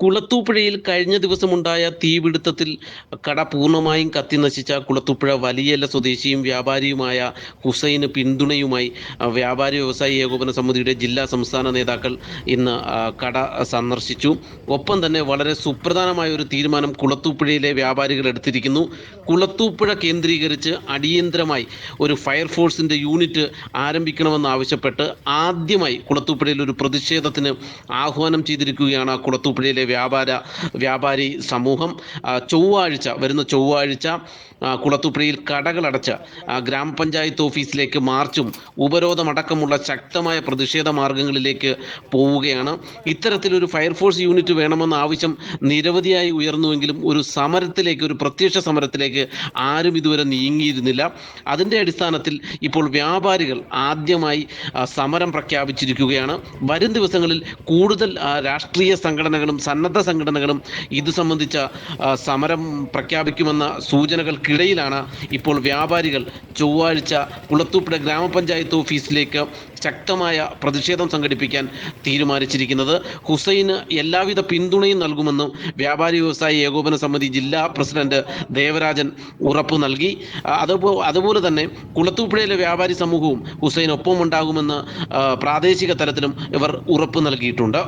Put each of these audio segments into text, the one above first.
കുളത്തൂപ്പുഴയിൽ കഴിഞ്ഞ ദിവസമുണ്ടായ തീപിടുത്തത്തിൽ കട പൂർണമായും കത്തി നശിച്ച കുളത്തൂപ്പുഴ വലിയല സ്വദേശിയും വ്യാപാരിയുമായ ഹുസൈന് പിന്തുണയുമായി വ്യാപാരി വ്യവസായി ഏകോപന സമിതിയുടെ ജില്ലാ സംസ്ഥാന നേതാക്കൾ ഇന്ന് കട സന്ദർശിച്ചു. ഒപ്പം തന്നെ വളരെ സുപ്രധാനമായ ഒരു തീരുമാനം കുളത്തൂപ്പുഴയിലെ വ്യാപാരികൾ എടുത്തിരിക്കുന്നു. കുളത്തൂപ്പുഴ കേന്ദ്രീകരിച്ച് അടിയന്തരമായി ഒരു ഫയർഫോഴ്സിന്റെ യൂണിറ്റ് ആരംഭിക്കണമെന്നാവശ്യപ്പെട്ട് ആദ്യമായി കുളത്തൂപ്പുഴയിൽ ഒരു പ്രതിഷേധത്തിന് ആഹ്വാനം ചെയ്തിരിക്കുകയാണ് കുളത്തൂപ്പുഴയിലെ വ്യാപാര വ്യാപാരി സമൂഹം ചൊവ്വാഴ്ച വരുന്ന ചൊവ്വാഴ്ച കുളത്തുപ്രയിൽ കടകളടച്ച് ഗ്രാമപഞ്ചായത്ത് ഓഫീസിലേക്ക് മാർച്ചും ഉപരോധമടക്കമുള്ള ശക്തമായ പ്രതിഷേധ മാർഗങ്ങളിലേക്ക് പോവുകയാണ്. ഇത്തരത്തിലൊരു ഫയർഫോഴ്സ് യൂണിറ്റ് വേണമെന്ന ആവശ്യം നിരവധിയായി ഉയർന്നുവെങ്കിലും ഒരു സമരത്തിലേക്ക് ഒരു പ്രത്യക്ഷ സമരത്തിലേക്ക് ആരും ഇതുവരെ നീങ്ങിയിരുന്നില്ല. അതിന്റെ അടിസ്ഥാനത്തിൽ ഇപ്പോൾ വ്യാപാരികൾ ആദ്യമായി സമരം പ്രഖ്യാപിച്ചിരിക്കുകയാണ്. വരും ദിവസങ്ങളിൽ കൂടുതൽ രാഷ്ട്രീയ സംഘടനകളും സംഘടനകളും ഇത് സംബന്ധിച്ച സമരം പ്രഖ്യാപിക്കുമെന്ന സൂചനകൾക്കിടയിലാണ് ഇപ്പോൾ വ്യാപാരികൾ ചൊവ്വാഴ്ച കുളത്തൂപ്പുഴ ഗ്രാമപഞ്ചായത്ത് ഓഫീസിലേക്ക് ശക്തമായ പ്രതിഷേധം സംഘടിപ്പിക്കാൻ തീരുമാനിച്ചിരിക്കുന്നത്. ഹുസൈന് എല്ലാവിധ പിന്തുണയും നൽകുമെന്നും വ്യാപാരി വ്യവസായി ഏകോപന സമിതി ജില്ലാ പ്രസിഡന്റ് ദേവരാജൻ ഉറപ്പ് നൽകി. അതുപോ അതുപോലെ തന്നെ കുളത്തൂപ്പുഴയിലെ വ്യാപാരി സമൂഹവും ഹുസൈൻ ഒപ്പമുണ്ടാകുമെന്ന് പ്രാദേശിക തലത്തിലും ഇവർ ഉറപ്പ് നൽകിയിട്ടുണ്ട്.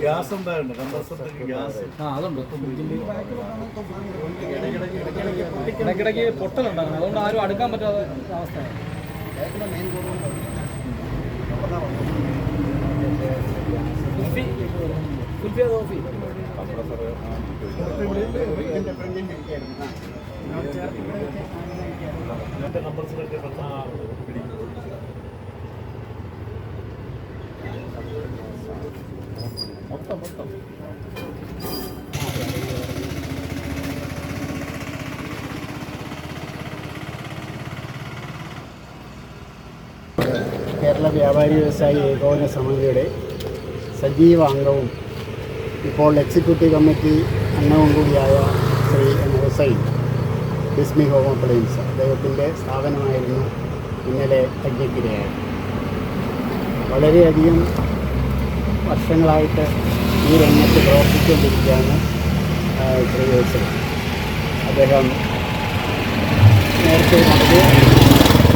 ഗ്യാസ് അതുണ്ട് ഇടയ്ക്കിടയ്ക്ക് പൊട്ടലുണ്ടാകണം അതുകൊണ്ട് ആരും അടുക്കാൻ പറ്റാത്ത അവസ്ഥയാണ് കേരള വ്യാപാരി വ്യവസായി ഏകോപന സമിതിയുടെ സജീവ അംഗവും ഇപ്പോൾ എക്സിക്യൂട്ടീവ് കമ്മിറ്റി അംഗവും കൂടിയായ Shri M Hussain Bismi home appliance അദ്ദേഹത്തിന്റെ സ്ഥാപനമായിരുന്നു ഇന്നലെ അഗ്നിക്കിരയായത് വളരെയധികം വർഷങ്ങളായിട്ട് ഈ രംഗത്ത് പ്രവർത്തിച്ചുകൊണ്ടിരിക്കുകയാണ് ശ്രീ ഹുസൈൻ അദ്ദേഹം നേരത്തെ നടത്തി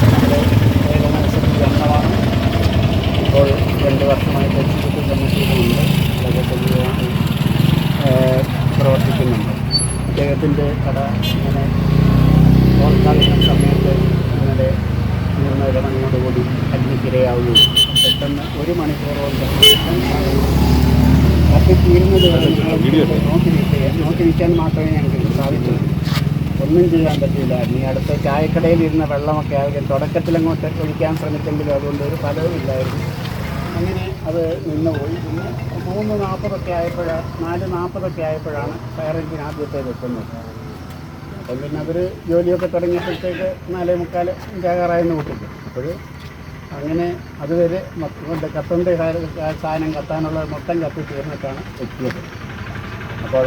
നമ്മുടെ ഏകോപന സമിതി ഇപ്പോൾ രണ്ട് വർഷമായിട്ട് എക്സിക്യൂട്ടീവ് കമ്മിറ്റിയിലുണ്ട് ഏഹ്, പ്രവർത്തിക്കുന്നുണ്ട്. അദ്ദേഹത്തിന്റെ കട ഇങ്ങനെ ഓർക്കാവുന്ന സമയത്ത് ഇങ്ങനെ മൂന്ന് ഇടമണിയോടുകൂടി അഗ്നിക്കിരയാവുകയും പെട്ടെന്ന് ഒരു മണിക്കൂർ കൊണ്ട് കത്തിത്തീരുന്നത് വരെ ഞങ്ങൾ നോക്കി നിൽക്കുക. നോക്കി നിൽക്കാൻ മാത്രമേ ഞങ്ങൾക്ക് സാധിച്ചുള്ളൂ ഒന്നും ചെയ്യാൻ പറ്റില്ല നീ അടുത്ത ചായക്കടയിൽ ഇരുന്ന വെള്ളമൊക്കെ ആയിരിക്കും തുടക്കത്തിൽ അങ്ങോട്ട് ഒഴിക്കാൻ ശ്രമിച്ചെങ്കിലും അതുകൊണ്ട് ഒരു ഫലവും ഇല്ലായിരുന്നു അങ്ങനെ അത് നിന്നുപോയി. പിന്നെ മൂന്ന് നാൽപ്പതൊക്കെ ആയപ്പോഴാണ് നാല് നാൽപ്പതൊക്കെ ആയപ്പോഴാണ് ഫയർ എഞ്ചിൻ ആദ്യത്തെ വെക്കുന്നത്. അപ്പം പിന്നെ അവർ ജോലിയൊക്കെ തുടങ്ങിയപ്പോഴത്തേക്ക് നാലേ മുക്കാൽ അഞ്ചാകാറായെന്ന് കൂട്ടില്ല അപ്പോൾ അങ്ങനെ അതുവരെ മൊത്തം കത്തന്റെ സാധനം കത്താനുള്ള മൊത്തം കത്തി തീർന്നിട്ടാണ് എത്തിയത്. അപ്പോൾ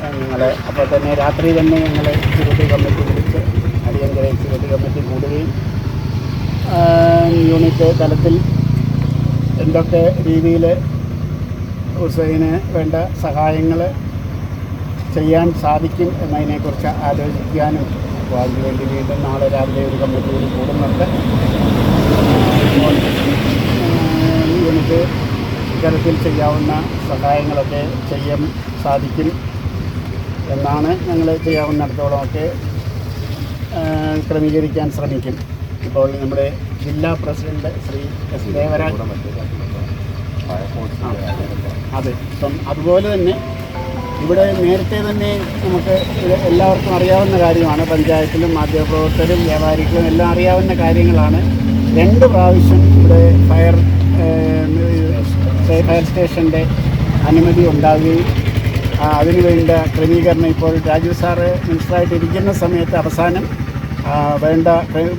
ഞങ്ങൾ അപ്പോൾ തന്നെ രാത്രി തന്നെ ഞങ്ങൾ സെക്യൂരിറ്റി കമ്മിറ്റി വിളിച്ച് അടിയന്തര സെക്യൂരിറ്റി കമ്മിറ്റി കൂടുകയും യൂണിറ്റ് തലത്തിൽ എന്തൊക്കെ രീതിയിൽ ഹുസൈന് വേണ്ട സഹായങ്ങൾ ചെയ്യാൻ സാധിക്കും എന്നതിനെക്കുറിച്ച് ആലോചിക്കാനും അപ്പോൾ അതിനുവേണ്ടി വീണ്ടും നാളെ രാവിലെ ഒരു കമ്മിറ്റി കൂടി കൂടുന്നുണ്ട്. എനിക്ക് ഇത്തരത്തിൽ ചെയ്യാവുന്ന സഹായങ്ങളൊക്കെ ചെയ്യാൻ സാധിക്കും എന്നാണ് ഞങ്ങൾ ചെയ്യാവുന്നിടത്തോളമൊക്കെ ക്രമീകരിക്കാൻ ശ്രമിക്കും. ഇപ്പോൾ നമ്മുടെ ജില്ലാ പ്രസിഡന്റ് ശ്രീ എസ് ദേവരാജ്. അതെ. അതുപോലെ തന്നെ ഇവിടെ നേരത്തെ തന്നെ നമുക്ക് എല്ലാവർക്കും അറിയാവുന്ന കാര്യമാണ്. പഞ്ചായത്തിലും മാധ്യമപ്രവർത്തകരും വ്യാപാരികളും എല്ലാം അറിയാവുന്ന കാര്യങ്ങളാണ്. രണ്ട് പ്രാവശ്യം ഇവിടെ ഫയർ ഫയർ സ്റ്റേഷന്റെ അനുമതി ഉണ്ടാവുകയും അതിനുവേണ്ട അതിനു വേണ്ട ക്രമീകരണം ഇപ്പോൾ രാജീവ് സാറ് മിനിസ്റ്ററായിട്ട് ഇരിക്കുന്ന സമയത്ത് അവസാനം വേണ്ട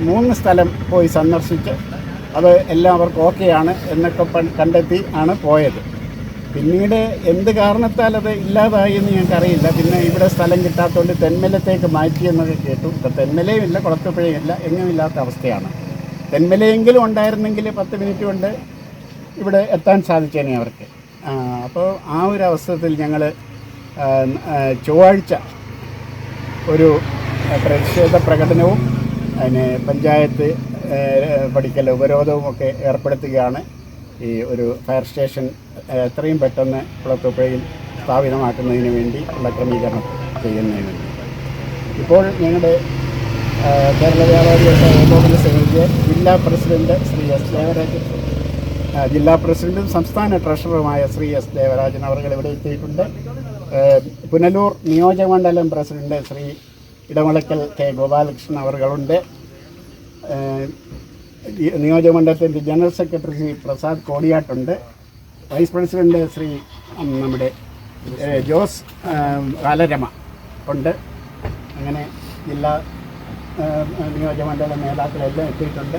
മൂന്ന് സ്ഥലം പോയി സന്ദർശിച്ച് അത് എല്ലാവർക്കും ഓക്കെയാണ് എന്നൊക്കെ കണ്ടെത്തി ആണ് പോയത്. പിന്നീട് എന്ത് കാരണത്താൽ അത് ഇല്ലാതായി എന്ന് ഞങ്ങൾക്കറിയില്ല. പിന്നെ ഇവിടെ സ്ഥലം കിട്ടാത്തതുകൊണ്ട് തെന്മലത്തേക്ക് മാറ്റിയെന്നൊക്കെ കേട്ടു. ഇപ്പം തെന്മലയും ഇല്ല കുളത്തുപുഴയും ഇല്ല എങ്ങും ഇല്ലാത്ത അവസ്ഥയാണ്. തെന്മലയെങ്കിലും ഉണ്ടായിരുന്നെങ്കിൽ പത്ത് മിനിറ്റ് കൊണ്ട് ഇവിടെ എത്താൻ സാധിച്ചേനെ അവർക്ക്. അപ്പോൾ ആ ഒരു അവസരത്തിൽ ഞങ്ങൾ ചൊവ്വാഴ്ച ഒരു പ്രതിഷേധ പ്രകടനവും അതിന് പഞ്ചായത്ത് പഠിക്കൽ ഉപരോധവും ഒക്കെ ഏർപ്പെടുത്തുകയാണ്. ഈ ഒരു ഫയർ സ്റ്റേഷൻ എത്രയും പെട്ടെന്ന് കുളത്തുപ്പുഴയിൽ സ്ഥാപിതമാക്കുന്നതിന് വേണ്ടി ഉള്ള ക്രമീകരണം ചെയ്യുന്നതിന് ഇപ്പോൾ ഞങ്ങളുടെ കേരള വ്യാപാരി വ്യവസായ ഏകോപന സമിതിയെ ജില്ലാ പ്രസിഡന്റ് ശ്രീ എസ് ദേവരാജ് ജില്ലാ പ്രസിഡന്റും സംസ്ഥാന ട്രഷററുമായ ശ്രീ എസ് ദേവരാജൻ അവർ ഇവിടെ എത്തിയിട്ടുണ്ട്. പുനലൂർ നിയോജകമണ്ഡലം പ്രസിഡന്റ് ശ്രീ ഇടമളക്കൽ കെ ഗോപാലകൃഷ്ണൻ അവർകളുണ്ട്. നിയോജകമണ്ഡലത്തിന്റെ ജനറൽ സെക്രട്ടറി ശ്രീ പ്രസാദ് കോടിയാട്ടുണ്ട്. വൈസ് പ്രസിഡന്റ് ശ്രീ നമ്മുടെ ജോസ് കാലരമ ഉണ്ട്. അങ്ങനെ ജില്ലാ നിയോജകമണ്ഡല നേതാക്കളെല്ലാം എത്തിയിട്ടുണ്ട്.